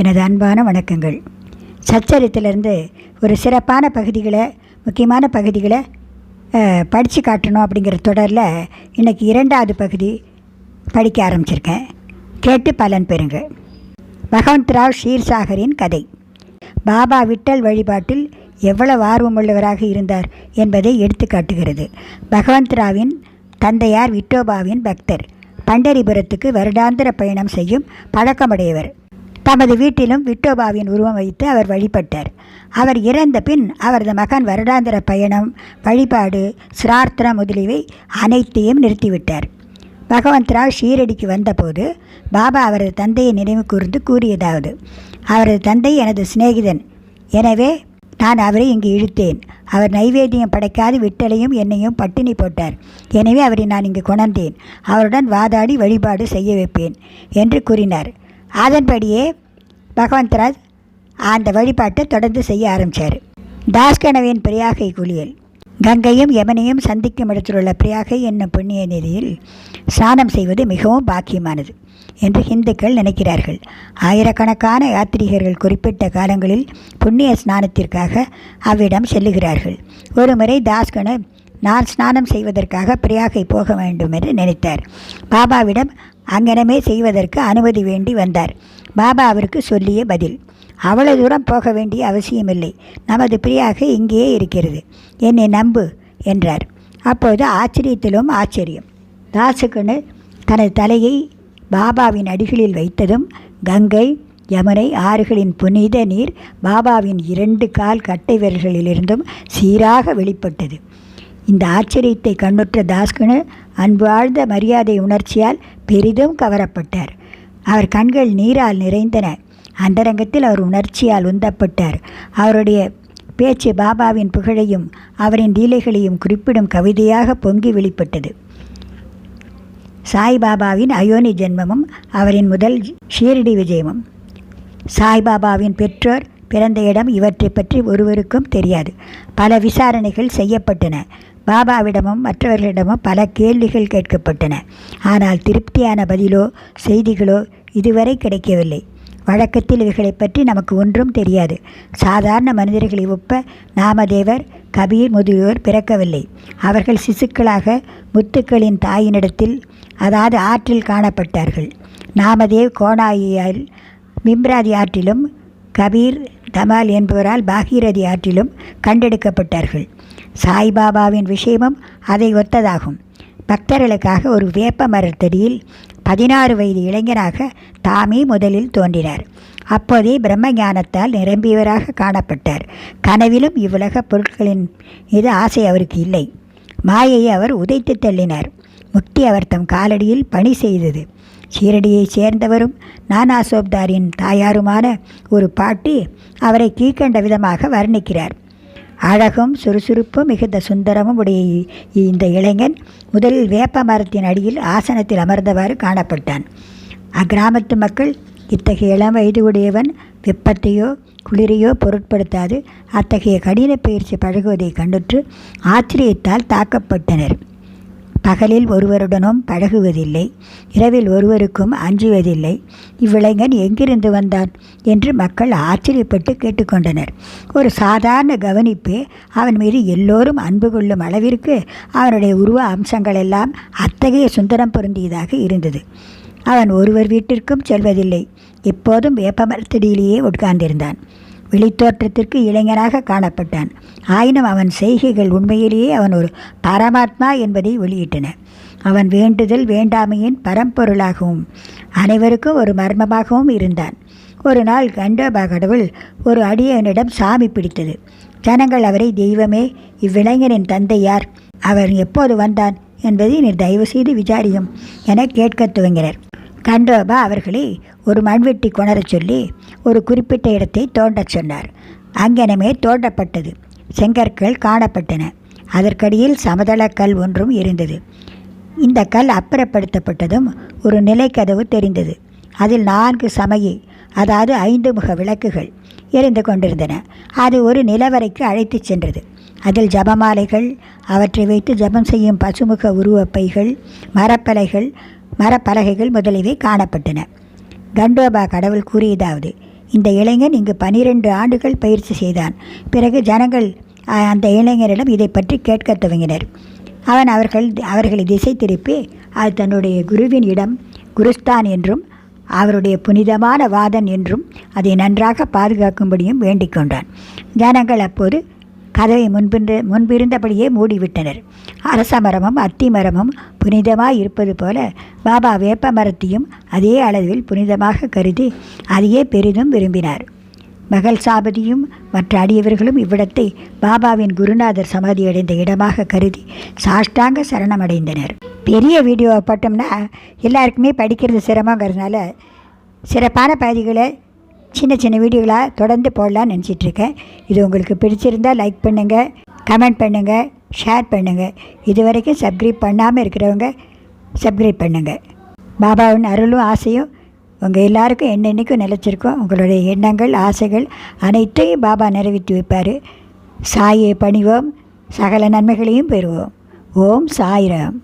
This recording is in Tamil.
எனது அன்பான வணக்கங்கள். சச்சரித்திலிருந்து ஒரு சிறப்பான பகுதிகளை முக்கியமான பகுதிகளை படித்து காட்டணும் அப்படிங்கிற தொடரில் இன்றைக்கி இரண்டாவது பகுதி படிக்க ஆரம்பிச்சிருக்கேன். கேட்டு பலன் பெறுங்க. பகவந்த்ராவ் ஷீர்சாகரின் கதை. பாபா விட்டல் வழிபாட்டில் எவ்வளவு ஆர்வமுள்ளவராக இருந்தார் என்பதை எடுத்து காட்டுகிறது. பகவந்த்ராவின் தந்தையார் விட்டோபாவின் பக்தர். பண்டரிபுரத்துக்கு வருடாந்திர பயணம் செய்யும் பழக்கமுடையவர். தமது வீட்டிலும் விட்டோபாவின் உருவம் வைத்து அவர் வழிபட்டார். அவர் இறந்த பின் அவரது மகன் வருடாந்திர பயணம் வழிபாடு சிரார்த்தனம் முதலியவை அனைத்தையும் நிறுத்திவிட்டார். பகவந்த் ராவ் ஷீரடிக்கு வந்தபோது பாபா அவரது தந்தையை நினைவு கூர்ந்து கூறியதாவது அவரது தந்தை எனது சிநேகிதன். எனவே நான் அவரை இங்கு இழுத்தேன். அவர் நைவேத்தியம் படைக்காது விட்டலையும் என்னையும் பட்டினி போட்டார். எனவே அவரை நான் இங்கு கொணர்ந்தேன். அவருடன் வாதாடி வழிபாடு செய்ய வைப்பேன் என்று கூறினார். அதன்படியே பகவந்தராஜ் அந்த வழிபாட்டை தொடர்ந்து செய்ய ஆரம்பித்தார் தாஸ்கனவின் பிரியாகை குளியல். கங்கையும் யமனையும் சந்திக்கும் இடத்திலுள்ள பிரியாகை என்னும் புண்ணிய நிதியில் ஸ்நானம் செய்வது மிகவும் பாக்கியமானது என்று ஹிந்துக்கள் நினைக்கிறார்கள். ஆயிரக்கணக்கான யாத்ரீகர்கள் குறிப்பிட்ட காலங்களில் புண்ணிய ஸ்நானத்திற்காக அவ்விடம் செல்லுகிறார்கள். ஒருமுறை தாஸ்கன நான் ஸ்நானம் செய்வதற்காக பிரியாகை போக வேண்டும் என்று நினைத்தார். பாபாவிடம் அங்கனமே செய்வதற்கு அனுமதி வேண்டி வந்தார். பாபா அவருக்கு சொல்லிய பதில் அவ்வளவு தூரம் போக வேண்டிய அவசியமில்லை. நமது பிரியாக இங்கேயே இருக்கிறது. என்னை நம்பு என்றார். அப்போது ஆச்சரியத்திலும் ஆச்சரியம். தாசுகனு தனது தலையை பாபாவின் அடிகளில் வைத்ததும் கங்கை யமுனை ஆறுகளின் புனித நீர் பாபாவின் இரண்டு கால் கட்டை விரல்களிலிருந்தும் சீராக வெளிப்பட்டது. இந்த ஆச்சரியத்தை கண்ணுற்ற தாஸ்கனு அன்பாழ்ந்த மரியாதை உணர்ச்சியால் பெரிதும் கவரப்பட்டார். அவர் கண்கள் நீரால் நிறைந்தன. அந்தரங்கத்தில் அவர் உணர்ச்சியால் உந்தப்பட்டார். அவருடைய பேச்சு பாபாவின் புகழையும் அவரின் லீலைகளையும் குறிப்பிடும் கவிதையாக பொங்கி வெளிப்பட்டது. சாய்பாபாவின் அயோனி ஜென்மமும் அவரின் முதல் ஷீரடி விஜயமும். சாய்பாபாவின் பெற்றோர் பிறந்த இடம் இவற்றை பற்றி ஒருவருக்கும் தெரியாது. பல விசாரணைகள் செய்யப்பட்டன. பாபாவிடமும் மற்றவர்களிடமும் பல கேள்விகள் கேட்கப்பட்டன. ஆனால் திருப்தியான பதிலோ செய்திகளோ இதுவரை கிடைக்கவில்லை. வழக்கத்தில் இவைகளை பற்றி நமக்கு ஒன்றும் தெரியாது. சாதாரண மனிதர்களை ஒப்ப நாமதேவர் கபீர் முதியோர் பிறக்கவில்லை. அவர்கள் சிசுக்களாக முத்துக்களின் தாயினிடத்தில் அதாவது ஆற்றில் காணப்பட்டார்கள். நாமதேவ் கோணாயியால் மிம்ராதி ஆற்றிலும் கபீர் தமால் என்பவரால் பாகீரதி ஆற்றிலும் கண்டெடுக்கப்பட்டார்கள். சாய்பாபாவின் விஷயமும் அதை ஒத்ததாகும். பக்தர்களுக்காக ஒரு வேப்ப மரத்தடியில் பதினாறு வயது இளைஞராக தாமே முதலில் தோன்றினார். அப்போதே பிரம்ம ஞானத்தால் நிரம்பியவராக காணப்பட்டார். கனவிலும் இவ்வுலக பொருட்களின் மீது ஆசை அவருக்கு இல்லை. மாயையை அவர் உதைத்து தள்ளினார். முக்தி அவர் தம் காலடியில் பணி செய்தது. ஷீரடியைச் சேர்ந்தவரும் நானாசோப்தாரின் தாயாருமான ஒரு பாட்டி அவரை கீழ்கண்ட விதமாக வர்ணிக்கிறார். அழகும் சுறுசுறுப்பும் மிகுந்த சுந்தரமும் உடைய இந்த இளைஞன் முதலில் வேப்ப மரத்தின் அடியில் ஆசனத்தில் அமர்ந்தவாறு காணப்பட்டான். அக்கிராமத்து மக்கள் இத்தகைய இளம் வயது உடையவன் வெப்பத்தையோ குளிரையோ பொருட்படுத்தாது அத்தகைய கடின பயிற்சி பழகுவதை கண்டுற்று ஆச்சரியத்தால் தாக்கப்பட்டனர். பகலில் ஒருவருடனும் பழகுவதில்லை இரவில் ஒருவருக்கும் அஞ்சுவதில்லை. இவ்விளைஞன் எங்கிருந்து வந்தான் என்று மக்கள் ஆச்சரியப்பட்டு கேட்டுக்கொண்டனர். ஒரு சாதாரண கவனிப்பு அவன் மீது எல்லோரும் அன்பு கொள்ளும் அளவிற்கு அவனுடைய உருவ அம்சங்கள் எல்லாம் அத்தகைய சுந்தரம் பொருந்தியதாக இருந்தது. அவன் ஒருவர் வீட்டிற்கும் செல்வதில்லை. எப்போதும் வேப்பமரத்தடியிலேயே உட்கார்ந்திருந்தான். வெளித்தோற்றத்திற்கு இளைஞனாக காணப்பட்டான். ஆயினும் அவன் செய்கைகள் உண்மையிலேயே அவன் ஒரு பரமாத்மா என்பதை வெளியிட்டன. அவன் வேண்டுதல் வேண்டாமையின் பரம்பொருளாகவும் அனைவருக்கும் ஒரு மர்மமாகவும் இருந்தான். ஒரு நாள் கண்டோபா கடவுள் ஒரு அடியனிடம் சாமி பிடித்தது. ஜனங்கள் அவரை தெய்வமே இவ்விளைஞரின் தந்தை யார்? அவர் எப்போது வந்தான்? என்பதை நீர் தயவு செய்து விசாரியும் என கேட்கத் துவங்கினர். கண்டோபா அவர்களை ஒரு மண்வெட்டி கொணரச் சொல்லி ஒரு குறிப்பிட்ட இடத்தை தோண்டச் சொன்னார். அங்கனமே தோண்டப்பட்டது. செங்கற்கள் காணப்பட்டன. அதற்கடியில் சமதள கல் ஒன்றும் இருந்தது. இந்த கல் அப்புறப்படுத்தப்பட்டதும் ஒரு நிலைக்கதவு தெரிந்தது. அதில் நான்கு சமையை அதாவது ஐந்து முக விளக்குகள் எரிந்து கொண்டிருந்தன. அது ஒரு நிலவரைக்கு அழைத்துச் சென்றது. அதில் ஜபமாலைகள் அவற்றை வைத்து ஜபம் செய்யும் பசுமுக உருவப்பைகள் மரப்பலைகள் மரப்பலகைகள் முதலியவை காணப்பட்டன. கண்டோபா கடவுள் கூறியதாவது இந்த இளைஞன் இங்கு பனிரெண்டு ஆண்டுகள் பயிற்சி செய்தான். பிறகு ஜனங்கள் அந்த இளைஞரிடம் இதை பற்றி கேட்கத் துவங்கினர். அவன் அவர்கள் அவர்களை திசை திருப்பி அது தன்னுடைய குருவின் இடம் குருஸ்தான் என்றும் அவருடைய புனிதமான வாதன் என்றும் அதை நன்றாக பாதுகாக்கும்படியும் வேண்டிக் கொண்டான். ஜனங்கள் அப்போது கதவை முன்பின்று முன்பிருந்தபடியே மூடிவிட்டனர். அரச மரமும் அத்தி மரமும் புனிதமாய் இருப்பது போல பாபா வேப்ப மரத்தையும் அதே அளவில் புனிதமாக கருதி அதையே பெரிதும் விரும்பினார். மகள் சாபதியும் மற்ற அடியவர்களும் இவ்விடத்தை பாபாவின் குருநாதர் சமாதி அடைந்த இடமாக கருதி சாஷ்டாங்க சரணமடைந்தனர். பெரிய வீடியோவை பார்த்தோம்னா எல்லாருக்குமே படிக்கிறது சிரமங்கிறதுனால சிறப்பான பகுதிகளை சின்ன சின்ன வீடியோகளாக தொடர்ந்து போடலான்னு நினச்சிட்ருக்கேன். இது உங்களுக்கு பிடிச்சிருந்தால் லைக் பண்ணுங்கள் கமெண்ட் பண்ணுங்கள் ஷேர் பண்ணுங்கள் இது வரைக்கும் சப்ஸ்கிரைப் பண்ணாமல் இருக்கிறவங்க சப்ஸ்கிரைப் பண்ணுங்கள் பாபாவின் அருளும் ஆசையும் உங்கள் எல்லாருக்கும் என்னென்னைக்கும் நிலச்சிருக்கோம். உங்களுடைய எண்ணங்கள் ஆசைகள் அனைத்தையும் பாபா நிறைவேற்றி வைப்பார். சாயை பணிவோம் சகல நன்மைகளையும் பெறுவோம். ஓம் சாய்ராம்.